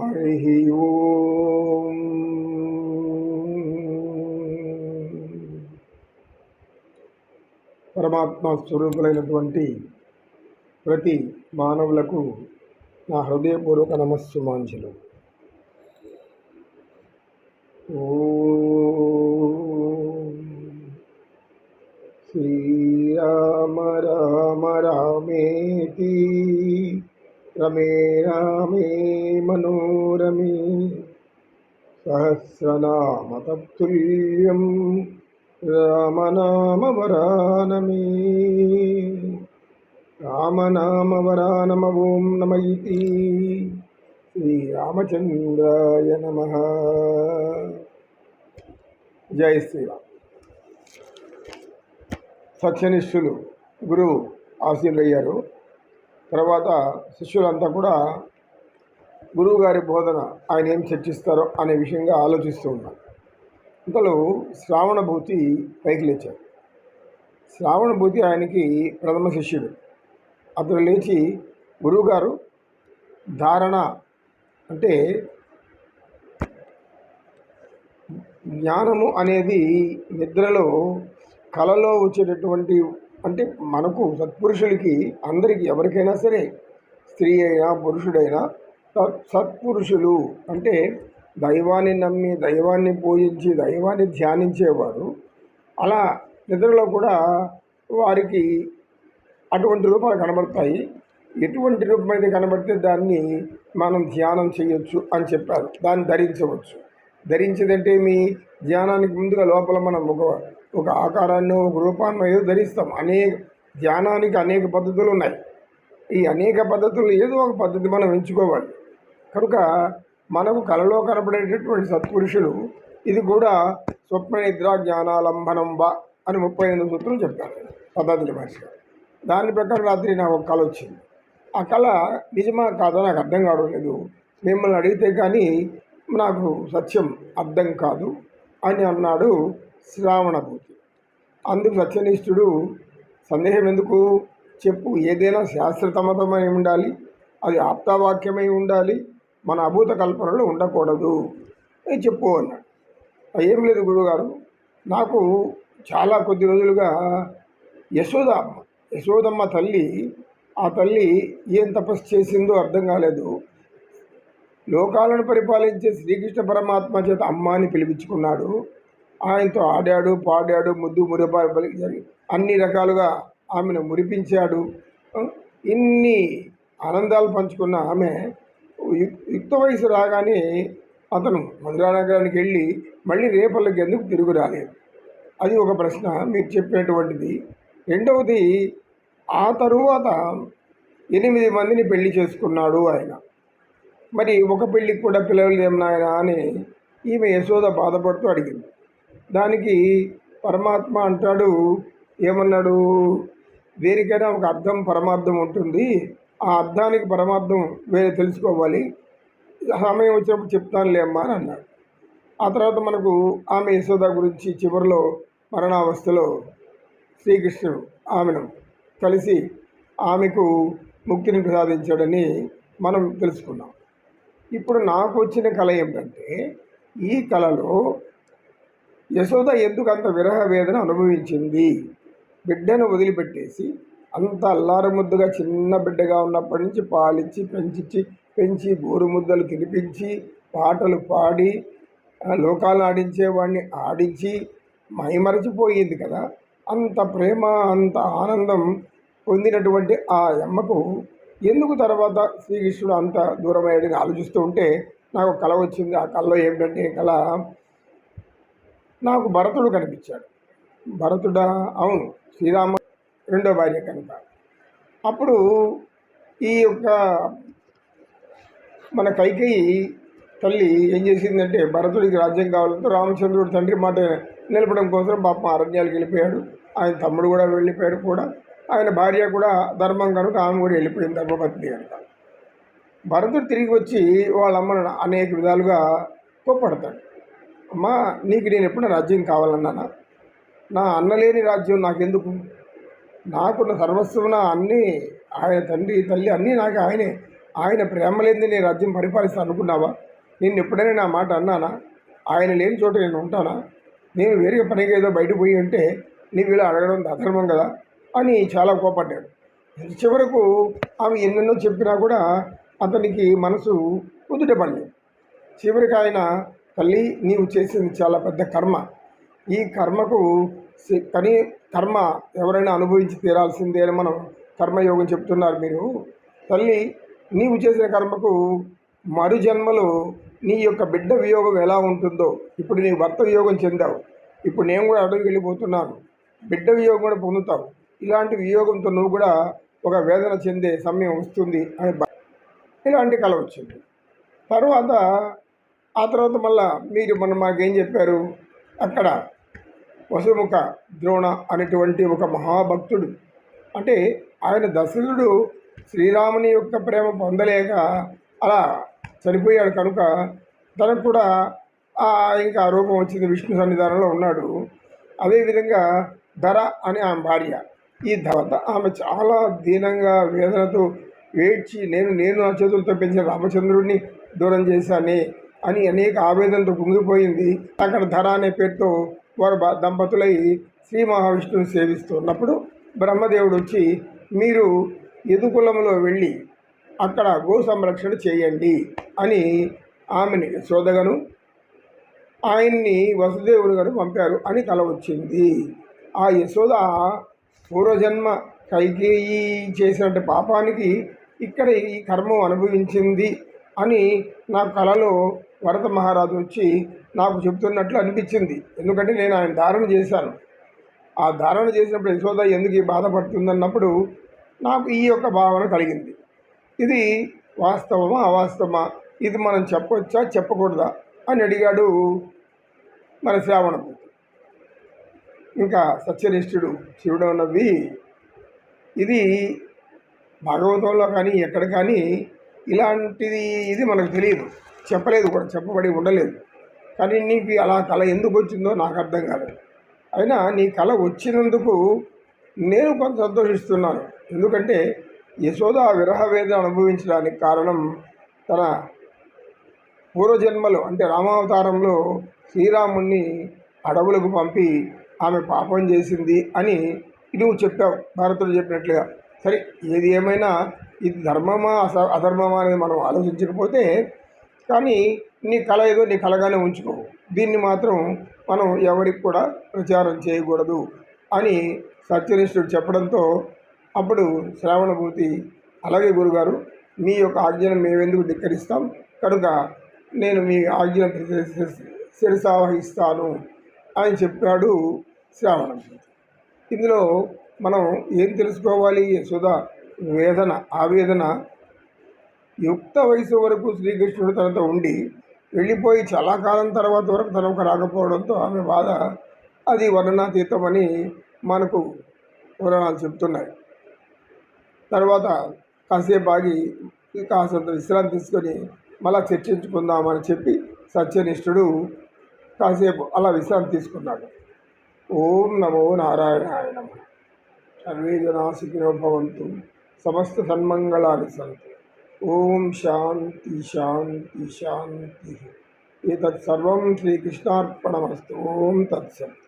హరి ఓం. పరమాత్మ స్వరూపులైనటువంటి ప్రతి మానవులకు నా హృదయపూర్వక నమస్సుమాంజలు. శ్రీరామ రామ రామేతి. రమే రామే మనోరమే సహస్రనామతత్తుల్యం రామనామవరానమే. రామనామవరానమ ఓం నమ ఇతి శ్రీరామచంద్రాయ నమ. జై శ్రీరామ్. సత్యనిష్ఠులు గురువు ఆశీనులయ్యారు. తర్వాత శిష్యులంతా కూడా గురువుగారి బోధన ఆయన ఏం చర్చిస్తారో అనే విషయంగా ఆలోచిస్తూ ఉన్నారు. ఇంతలో శ్రావణభూతి పైకి లేచారు శ్రావణభూతి ఆయనకి ప్రథమ శిష్యుడు. అతను లేచి గురువుగారు ధారణ అంటే జ్ఞానము అనేది నిద్రలో కలలో వచ్చేటటువంటి అంటే మనకు సత్పురుషులకి అందరికీ ఎవరికైనా సరే స్త్రీ అయినా పురుషుడైనా సత్ సత్పురుషులు అంటే దైవాన్ని నమ్మి దైవాన్ని పూజించి దైవాన్ని ధ్యానించేవారు. అలా నిద్రలో కూడా వారికి అటువంటి రూపాలు కనబడతాయి. ఎటువంటి రూపం అయితే కనబడితే దాన్ని మనం ధ్యానం చేయొచ్చు అని చెప్పారు. దాన్ని ధరించవచ్చు. ధరించేదంటే మీ ధ్యానానికి ముందుగా లోపల మనం ఒక ఒక ఆకారాన్ని ఒక రూపాన్ని ఏదో ధరిస్తాం. అనేక ధ్యానానికి అనేక పద్ధతులు ఉన్నాయి. ఈ అనేక పద్ధతులు ఏదో ఒక పద్ధతి మనం ఎంచుకోవాలి. కనుక మనకు కలలో కనబడేటటువంటి సత్పురుషులు ఇది కూడా స్వప్న నిద్ర జ్ఞానాలంబనం బా అని ముప్పై ఎనిమిది సూత్రం చెప్పారు పద్ధతుల మనిషి దాని ప్రకారం రాత్రి నాకు ఒక కళ వచ్చింది. ఆ కళ నిజమా కాదో నాకు అర్థం కావడం లేదు. మిమ్మల్ని అడిగితే కానీ నాకు సత్యం అర్థం కాదు అని అన్నాడు శ్రావణభూతి. అందుకు సత్యనిష్ఠుడు సందేహం ఎందుకు? చెప్పు. ఏదైనా శాస్త్రతమతమై ఉండాలి. అది ఆప్తవాక్యమై ఉండాలి. మన అభూత కల్పనలు ఉండకూడదు. అని చెప్పు అన్నాడు. ఏం లేదు గురువుగారు. నాకు చాలా కొద్ది రోజులుగా యశోదమ్మ యశోదమ్మ తల్లి ఆ తల్లి ఏం తపస్సు చేసిందో అర్థం కాలేదు. లోకాలను పరిపాలించే శ్రీకృష్ణ పరమాత్మ చేత అమ్మ అని పిలిపించుకున్నాడు. ఆయనతో ఆడాడు పాడాడు ముద్దు మురిపాలు పలికించాడు అన్ని రకాలుగా ఆమెను మురిపించాడు. ఇన్ని ఆనందాలు పంచుకున్న ఆమె యుక్త వయసు రాగానే అతను మధురా నగరానికి వెళ్ళి మళ్ళీ రేపల్లకి ఎందుకు తిరుగు రాలేదు? అది ఒక ప్రశ్న మీరు చెప్పినటువంటిది. రెండవది ఆ తరువాత ఎనిమిది మందిని పెళ్ళి చేసుకున్నాడు ఆయన. మరి ఒక పెళ్ళికి కూడా పిలవలేం నాయన అని ఈమె యశోద బాధపడుతూ అడిగింది. దానికి పరమాత్మ అంటాడు ఏమన్నాడు? దేనికైనా ఒక అర్థం పరమార్థం ఉంటుంది. ఆ అర్థానికి పరమార్థం వేరే తెలుసుకోవాలి. సమయం వచ్చినప్పుడు చెప్తానులే అమ్మా అని అన్నాడు. ఆ తర్వాత మనకు ఆమె యశోద గురించి చివరిలో మరణావస్థలో శ్రీకృష్ణుడు ఆమెను కలిసి ఆమెకు ముక్తిని ప్రసాదించాడని మనం తెలుసుకున్నాం. ఇప్పుడు నాకు వచ్చిన కళ ఏమిటంటే ఈ కళలో యశోద ఎందుకు అంత విరహ వేదన అనుభవించింది? బిడ్డను వదిలిపెట్టేసి అంత అల్లారముద్దుగా చిన్న బిడ్డగా ఉన్నప్పటి నుంచి పాలిచ్చి పెంచిచ్చి పెంచి బోరు ముద్దలు తినిపించి పాటలు పాడి లోకాలు ఆడించేవాడిని ఆడించి మైమరచిపోయింది కదా. అంత ప్రేమ అంత ఆనందం పొందినటువంటి ఆ అమ్మకు ఎందుకు తర్వాత శ్రీకృష్ణుడు అంత దూరమయ్యాడని ఆలోచిస్తూ ఉంటే నాకు కళ వచ్చింది. ఆ కళలో ఏమిటంటే కళ నాకు భరతుడు కనిపించాడు. భరతుడా? అవును శ్రీరామ రెండో భార్య కనుక. అప్పుడు ఈ యొక్క మన కైకేయి తల్లి ఏం చేసిందంటే భరతుడికి రాజ్యం కావాలంటే రామచంద్రుడు తండ్రి మాట నిలపడం కోసం పాపం అరణ్యాలకు వెళ్ళిపోయాడు. ఆయన తమ్ముడు కూడా వెళ్ళిపోయాడు కూడా. ఆయన భార్య కూడా ధర్మం కనుక ఆమె కూడా వెళ్ళిపోయింది ధర్మపత్ని కనుక. భరతుడు తిరిగి వచ్చి వాళ్ళ అమ్మను అనేక విధాలుగా కోప్పడతాడు. అమ్మా నీకు నేను ఎప్పుడు రాజ్యం కావాలన్నానా? నా అన్నలేని రాజ్యం నాకెందుకు? నాకున్న సర్వస్వమున నా అన్నీ ఆయన తండ్రి తల్లి అన్నీ నాకు ఆయనే. ఆయన ప్రేమ లేని నేను రాజ్యం పరిపాలిస్తాను అనుకున్నావా? నేను ఎప్పుడైనా నా మాట అన్నానా? ఆయన లేని చోట నేను ఉంటానా? నేను వేరే పనిగా ఏదో బయటపోయి ఉంటే నీవు ఇలా అడగడం అధర్మం కదా? అని చాలా కోపడ్డాడు. చివరకు ఆమె ఎన్నెన్నో చెప్పినా కూడా అతనికి మనసు కుదుటపడలేదు. చివరికి ఆయన తల్లి నీవు చేసింది చాలా పెద్ద కర్మ. ఈ కర్మకు సి- కనీ కర్మ ఎవరైనా అనుభవించి తీరాల్సిందే అని మనం కర్మయోగం చెప్తున్నారు మీరు. తల్లి నీవు చేసిన కర్మకు మరు జన్మలో నీ యొక్క బిడ్డ వియోగం ఎలా ఉంటుందో ఇప్పుడు నీ భర్త వియోగం చెందావు. ఇప్పుడు నేను కూడా అడవికి వెళ్ళిపోతున్నాను. బిడ్డ వియోగం కూడా పొందుతావు. ఇలాంటి వియోగంతో నువ్వు కూడా ఒక వేదన చెందే సమయం వస్తుంది అని ఇలాంటి కళ వచ్చింది తర్వాత ఆ తర్వాత మళ్ళా మీరు మన మాకేం చెప్పారు? అక్కడ వసుముఖ ద్రోణ అనేటువంటి ఒక మహాభక్తుడు. అంటే ఆయన దశరథుడు శ్రీరాముని యొక్క ప్రేమ పొందలేక అలా చనిపోయాడు కనుక తనకు కూడా ఇంకా ఆ రూపం వచ్చింది విష్ణు సన్నిధానంలో ఉన్నాడు. అదేవిధంగా ధర అనే ఆమె భార్య. ఈ తర్వాత ఆమె చాలా దీనంగా వేదనతో ఏడ్చి నేను నేను నా చేతులతో పెంచిన రామచంద్రుడిని దూరం చేశాను అని అనేక ఆవేదనతో కుంగిపోయింది. అక్కడ ధర అనే పేరుతో వారు దంపతులై శ్రీ మహావిష్ణువు సేవిస్తున్నప్పుడు బ్రహ్మదేవుడు వచ్చి మీరు యదుకులంలో వెళ్ళి అక్కడ గో సంరక్షణ చేయండి అని ఆమెని యశోదగను ఆయన్ని వసుదేవుడు గారు పంపారు అని కల వచ్చింది. ఆ యశోద పూర్వజన్మ కైకేయి చేసినట్టు పాపానికి ఇక్కడ ఈ కర్మం అనుభవించింది అని నా కలలో భరత మహారాజు వచ్చి నాకు చెప్తున్నట్లు అనిపించింది. ఎందుకంటే నేను ఆయన ధారణ చేశాను. ఆ ధారణ చేసినప్పుడు యశోద ఎందుకు ఈ బాధపడుతుందన్నప్పుడు నాకు ఈ యొక్క భావన కలిగింది. ఇది వాస్తవమా అవాస్తవమా? ఇది మనం చెప్పొచ్చా చెప్పకూడదా? అని అడిగాడు మన శ్రావణమూర్తి ఇంకా సత్యనిష్ఠుడు శివుడు నవ్వి ఇది భాగవతంలో కానీ ఎక్కడ కానీ ఇలాంటిది ఇది మనకు తెలియదు. చెప్పలేదు కూడా చెప్పబడి ఉండలేదు. కానీ నీకు అలా కళ ఎందుకు వచ్చిందో నాకు అర్థం కాలేదు. అయినా నీ కళ వచ్చినందుకు నేను కొంత సంతోషిస్తున్నాను. ఎందుకంటే యశోద ఆ విరహ వేదన అనుభవించడానికి కారణం తన పూర్వజన్మలో అంటే రామావతారంలో శ్రీరాముణ్ణి అడవులకు పంపి ఆమె పాపం చేసింది అని నువ్వు చెప్పావు భారతుడు చెప్పినట్లుగా. సరే ఏది ఏమైనా ఇది ధర్మమా అధర్మమా అనేది మనం ఆలోచించకపోతే కానీ నీ కళ ఏదో నీ కలగానే ఉంచుకో. దీన్ని మాత్రం మనం ఎవరికి కూడా ప్రచారం చేయకూడదు అని సత్యనిష్ఠుడు చెప్పడంతో అప్పుడు శ్రావణభూతి అలాగే గురుగారు మీ యొక్క ఆజ్ఞను మేమెందుకు ధిక్కరిస్తాం? కనుక నేను మీ ఆజ్ఞను శిరసావహిస్తాను అని చెప్పాడు శ్రావణభూతి. ఇందులో మనం ఏం తెలుసుకోవాలి? యశోద వేదన ఆవేదన యుక్త వయసు వరకు శ్రీకృష్ణుడు తనతో ఉండి వెళ్ళిపోయి చాలా కాలం తర్వాత వరకు తనకు రాకపోవడంతో ఆమె బాధ అది వర్ణనాతీతమని మనకు పురాణాలు చెప్తున్నాయి. తర్వాత కాసేపు ఆగి కాసంత విశ్రాంతి తీసుకొని మళ్ళా చర్చించుకుందామని చెప్పి సత్యనిష్ఠుడు కాసేపు అలా విశ్రాంతి తీసుకున్నాడు. ఓం నమో నారాయణాయ నమ. సర్వే జనా సుఖినో భవంతు. సమస్త సన్మంగళాన్ని సంతు ओम शांति शांति शांति। एक सर्वं श्रीकृष्णार्पणमस्तु। ओम तत्सत्।